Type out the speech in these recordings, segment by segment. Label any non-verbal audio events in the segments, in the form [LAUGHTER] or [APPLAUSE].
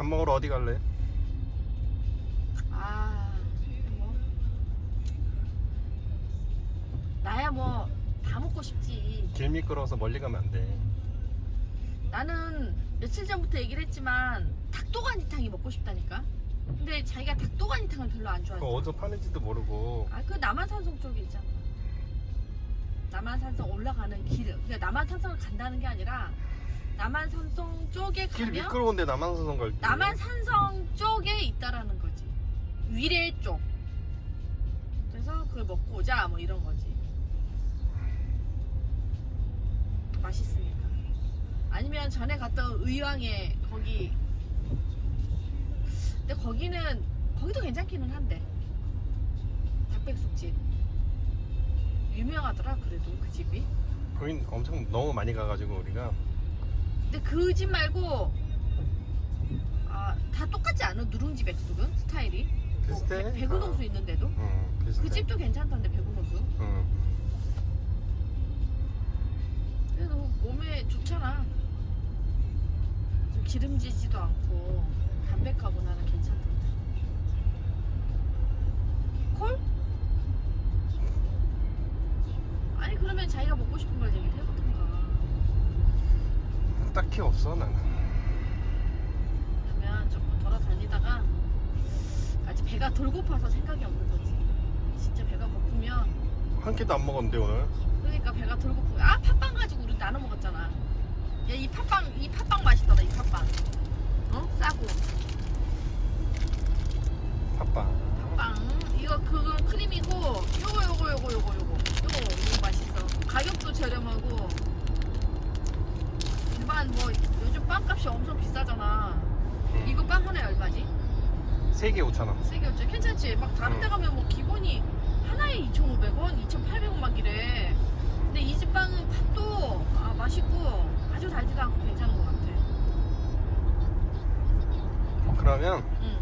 밥 먹으러 어디 갈래? 아, 뭐. 나야 뭐 다 먹고 싶지. 길 미끄러워서 멀리 가면 안 돼. 나는 며칠 전부터 얘기를 했지만 닭도가니탕이 먹고 싶다니까. 근데 자기가 닭도가니탕을 별로 안 그거 좋아해. 어디서 파는지도 모르고 아, 그 남한산성 쪽에 있잖아. 남한산성 올라가는 길. 그러니까 남한산성을 간다는 게 아니라 남한산성 쪽에 길 가면 미끄러운데 남한산성 갈 때. 남한산성 쪽에 있다라는 거지. 위례 쪽. 그래서 그걸 먹고 오자 뭐 이런 거지. 맛있으니까. 아니면 전에 갔던 의왕에 거기. 근데 거기는 거기도 괜찮기는 한데. 닭백숙집. 유명하더라 그래도 그 집이. 거긴 엄청 너무 많이 가가지고 우리가 근데 그 집 말고 아, 다 똑같지 않아? 누룽지 백숙은 스타일이? 비슷해. 뭐, 배- 배구동수 있는데도? 응, 비슷해. 그 집도 괜찮던데 배구동수. 응. 그래도 몸에 좋잖아. 좀 기름지지도 않고 담백하고 나는 괜찮던데. 콜? 아니 그러면 자기가 먹고 싶은 걸 해보던가. 딱히 없어 나는. 그러면 조금 돌아다니다가 아직 배가 덜 고파서 생각이 없는 거지. 진짜 배가 고프면 한 끼도 안 먹었는데 오늘. 그러니까 배가 덜 고프면 아 팥빵 가지고 우리 나눠 먹었잖아. 야 이 팥빵 이 팥빵 맛있더라 이 팥빵. 어 싸고 바빠. 팥빵 이거 그거 크림이고 요거 요거 요거 요거 요거 요거 이거 맛있어. 가격도 저렴하고 일반 뭐 요즘 빵 값이 엄청 비싸잖아. 응. 이거 빵 하나에 얼마지? 세개 5천 원. 세개 어째 괜찮지? 막 다른 데 응. 가면 뭐 기본이 하나에 2,500원, 2,800원 막 이래. 근데 이 집 빵은 팥도 아, 맛있고 아주 달지도 않고 괜찮은 것 같아. 그러면 응.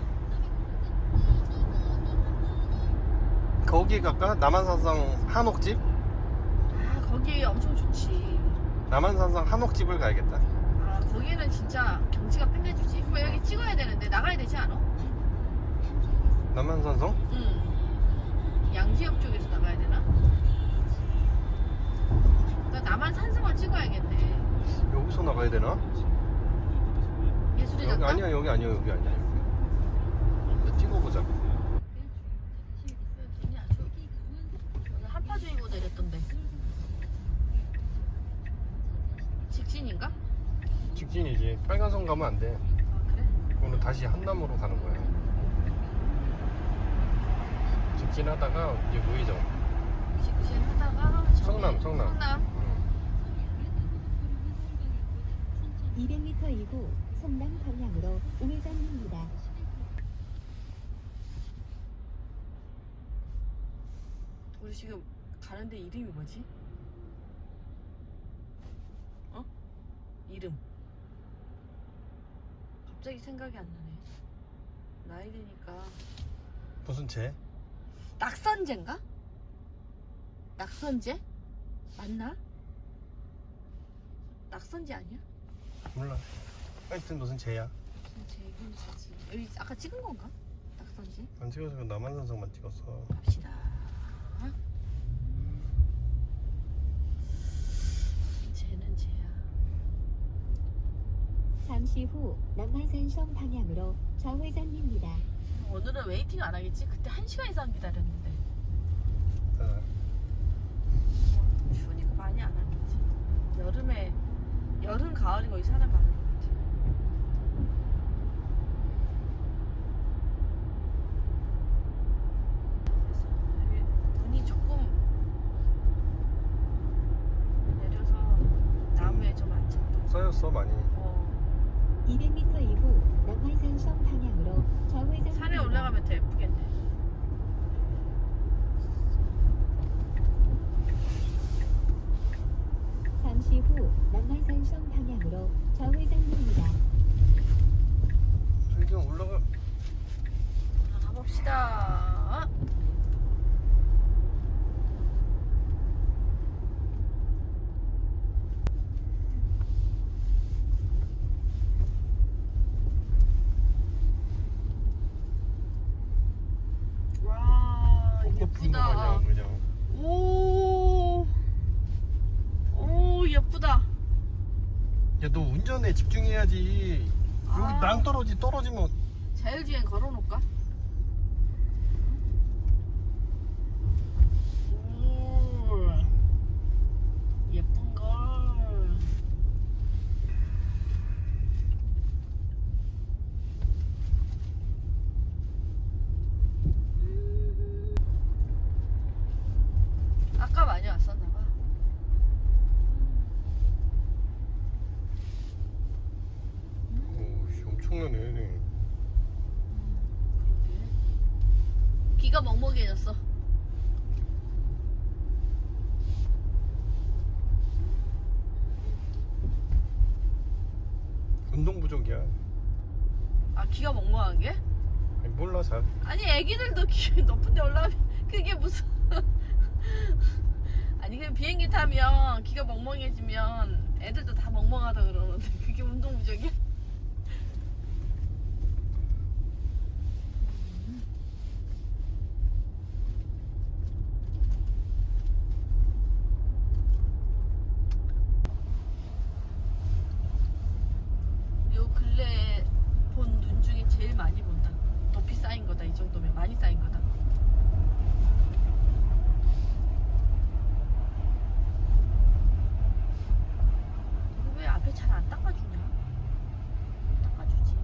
거기 갈까? 남한산성 한옥집? 아 거기 엄청 좋지. 남한산성 한옥집을 가야겠다. 아 거기는 진짜 경치가 끝내주지. 그럼 여기 찍어야 되는데 나가야 되지 않아? 남한산성? 응. 양지역 쪽에서 나가야 되나? 나 남한 산성을 찍어야겠네. 여기서 나가야 되나? 예술의 여기 작가? 아니야 여기 아니야 여기 아니야. 이거 찍어보자. 오늘 한파주의보 내렸던데. 직진인가? 직진이지. 빨간선 가면 안 돼. 오늘 다시 한남으로 가는 거야. 직진하다가 이제 우회전. 직진하다가 저기- 성남, 성남. 성남. 응. 200m 이후 성남 방향으로 우회전입니다. 우리 지금 가는데 이름이 뭐지? 어? 이름. 갑자기 생각이 안 나네. 나이 드니까 무슨 제? 낙선제인가? 낙선제? 맞나? 낙선제 아니야? 몰라. 하여튼 무슨 제야? 무슨 제 이름이지? 여기 아까 찍은 건가? 낙선제? 안 찍어서 그 남한산성만 찍었어. 갑시다. 쟤는 쟤야. 잠시 후 남한산성 방향으로 좌회전입니다. 오늘은 웨이팅 안 하겠지? 그때 한 시간 이상 기다렸는데. 자, 추우니까 많이 안 하겠지. 여름에 여름 가을이 거의 사람 많은 것 같아. 그래서 눈이 조금 내려서 나무에 좀 앉혔다. 쌓였어 많이. 어, 200m 이후 남한산성 방향으로 좌회전입니다. 산에 올라가면 더 예쁘겠네. 잠시 후 남한산성 방향으로 좌회전입니다. 저기 좀 올라가. 가봅시다. 예쁜 거 예쁘다. 마냥 그냥 오, 오 예쁘다. 야 너 운전에 집중해야지 여기 아. 낭떠러지 떨어지면 자율주행 걸어놓을까? 운동 부족이야 아 귀가 먹먹한 게? 아니, 몰라 잘 아니 애기들도 기 [LAUGHS] 높은데 올라가면 그게 무슨 [LAUGHS] 아니 그 비행기 타면 귀가 멍멍해지면 애들도 다 멍멍하다 그러는데 그게 운동 부족이야? 요 근래에 본 눈 중에 제일 많이 본다. 높이 쌓인 거다. 이 정도면 많이 쌓인 거다. 이거 왜 앞에 잘 안 닦아주냐? 닦아주지.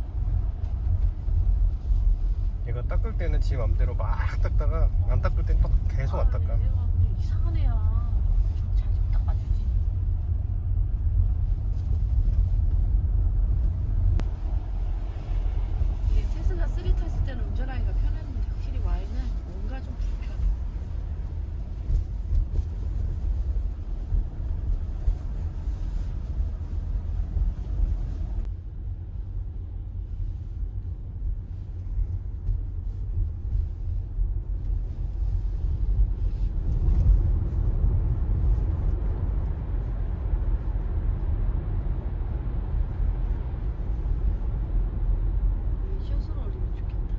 얘가 닦을 때는 지 맘대로 막 닦다가 안 닦을 땐 또 계속 안 닦아 얘가 이상한 애야. 좀 잘 좀 닦아주지. 이게 테슬라 3 탔을 때는 운전하기가 편했는데 확실히 Y는 뭔가 좀 불편해. 숏으로 올리면 좋겠다.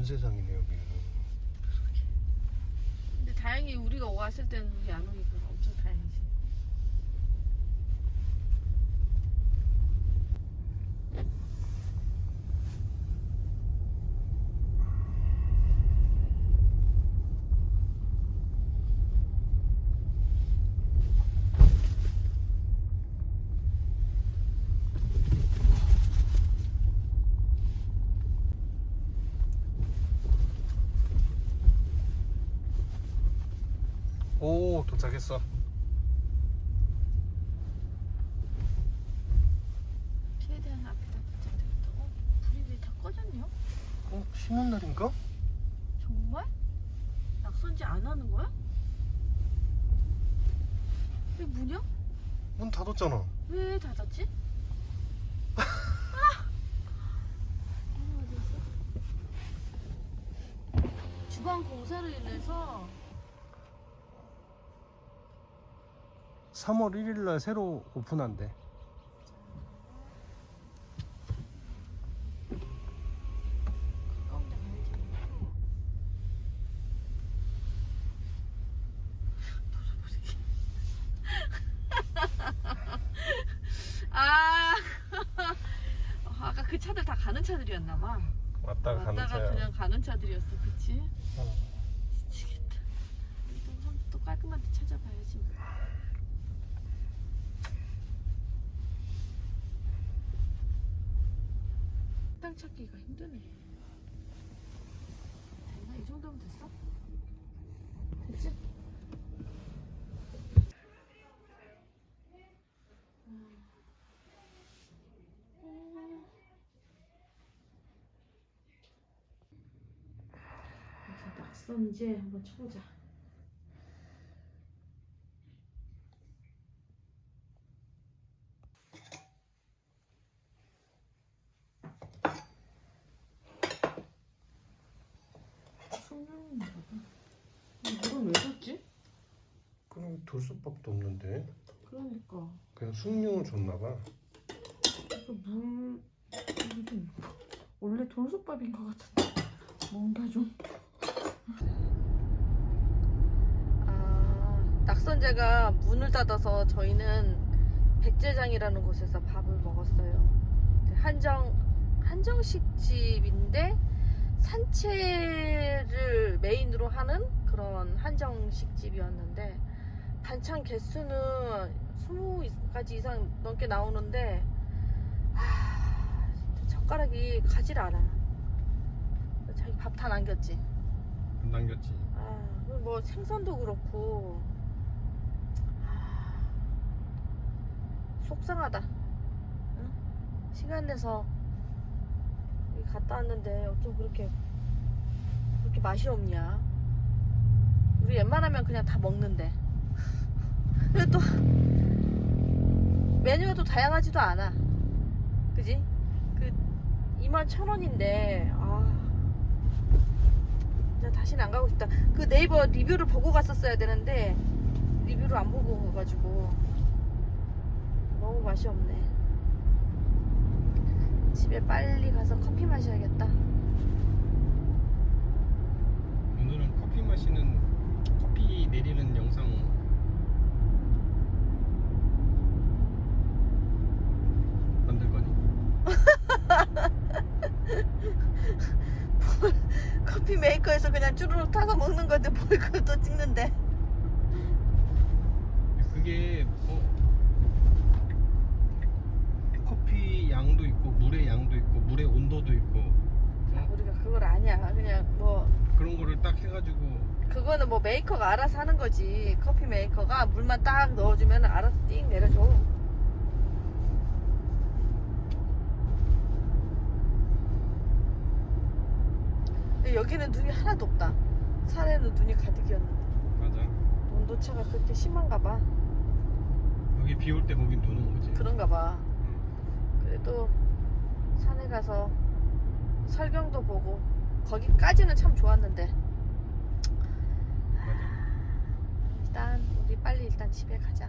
눈세상이네 여기는. 근데 다행히 우리가 왔을 때는 우리 안 오니까 엄청 도착했어 최대한 앞에다 되겠다. 어? 불이 왜 다 꺼졌냐? 어? 쉬는 날인가? 정말? 낙선지 안 하는 거야? 이게 뭐냐? 문 닫았잖아 왜 닫았지? 주방 공사를 인해서 3월 1일날 새로 오픈한대. 아, 어, [LAUGHS] 아까 그 차들 다 가는 차들이었나 봐. 왔다가 가는 왔다가 차야 그냥 가는 차들이었어, 그치? 어. 미치겠다. 한- 또 깔끔한 데 찾아봐야지. 뭐. 땅 찾기가 힘드네. 됐나? 이 정도면 됐어? 됐지? 음. 이제 낙선제 한번 쳐보자. 봐. 이걸 왜 샀지? 그럼 돌 수밖에 없는데 그러니까 그냥 숭늉을 줬나봐 이거 물 이게 원래 돌솥밥인 것 같은데 뭔가 좀 아, 박선재가 문을 닫아서 저희는 백제장이라는 곳에서 밥을 먹었어요. 한정 한정식 집인데 산채를 메인으로 하는 그런 한정식 집이었는데 반찬 개수는 20가지 이상 넘게 나오는데 아, 젓가락이 가질 않아. 자기 밥 다 남겼지. 안 남겼지. 아, 뭐 생선도 그렇고 아, 속상하다. 응? 시간 내서 여기 갔다 왔는데 어쩜 그렇게 그렇게 맛이 없냐? 우리 웬만하면 그냥 다 먹는데. [LAUGHS] 그래도 또 메뉴가 또 다양하지도 않아. 그지? 그 2만 천 원인데 아. 진짜 다시는 안 가고 싶다. 그 네이버 리뷰를 보고 갔었어야 되는데 리뷰를 안 보고 가가지고 너무 맛이 없네. 집에 빨리 가서 커피 마셔야겠다. 오늘은 커피 마시는 커피 내리는 영상 만들 거니? 커피 메이커에서 그냥 쭈루룩 타서 먹는 건데 뭘 그걸 또 찍는데? 그게 어, 커피 양도 있고 물의 양도 있고 물의 온도도 있고 어? 우리가 그걸 아냐. 그냥 뭐 딱 해가지고 그거는 뭐 메이커가 알아서 하는 거지. 커피 메이커가 물만 딱 넣어주면 알아서 띵 내려줘. 근데 여기는 눈이 하나도 없다. 산에는 눈이 가득이었는데 맞아 온도차가 그렇게 심한가 봐. 여기 비 올 때 거긴 도는 거지 그런가 봐. 응. 그래도 산에 가서 설경도 보고 거기까지는 참 좋았는데 맞아 일단 우리 빨리 일단 집에 가자.